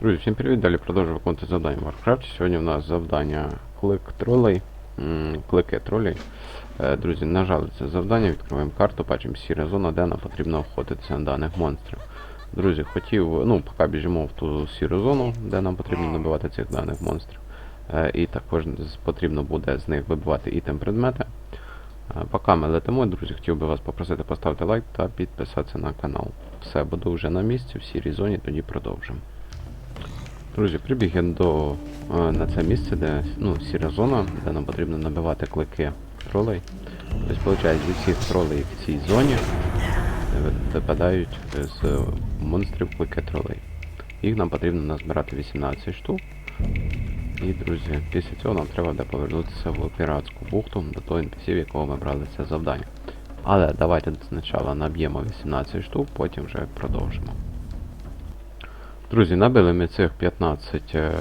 Друзі, всім привіт! Далі продовжую виконувати завдання в Warcraft. Сьогодні в нас завдання клик тролей, клики тролей. Е, Друзі, нажали це завдання, відкриваємо карту, бачимо сіра зона, де нам потрібно охотитися на даних монстрів. Друзі, хотів, ну, поки біжимо в ту сіру зону, де нам потрібно набивати цих даних монстрів. Е, І також потрібно буде з них вибивати ітем предмети. Е, Поки ми летимо, друзі, хотів би вас попросити поставити лайк та підписатися на канал. Все, буду вже на місці в сірій зоні, тоді продовжимо. Друзі, прибіг я до, е, на це місце, де ну, сіра зона, де нам потрібно набивати клики тролей. Тобто, виходить, від тролей в цій зоні випадають з е, монстрів клики тролей. Їх нам потрібно назбирати 18 штук. І, друзі, після цього нам треба буде повернутися в піратську бухту до того NPC, в якого ми брали це завдання. Але давайте спочатку наб'ємо 18 штук, потім вже продовжимо. Друзі, набили ми цих 15, е,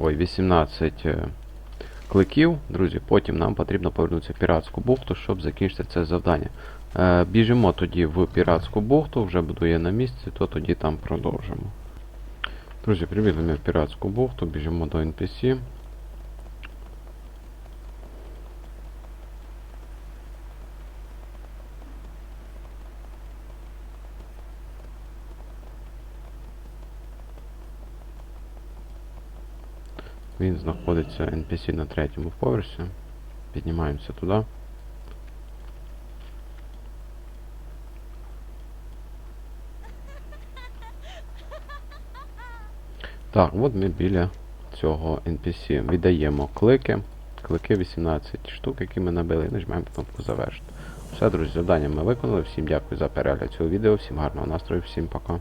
ой, 18 е, кликів. Друзі, потім нам потрібно повернутися в піратську бухту, щоб закінчити це завдання. Е, біжимо тоді в піратську бухту, вже буду я на місці, то тоді там продовжимо. Друзі, прибігли ми в піратську бухту, біжимо до NPC. Він знаходиться NPC на третьому поверсі. Піднімаємося туди. Так, от ми біля цього NPC. Віддаємо клики. Клики 18 штук, які ми набили, і нажимаємо кнопку завершити. Все, друзі, завдання ми виконали. Всім дякую за перегляд цього відео, всім гарного настрою, всім пока.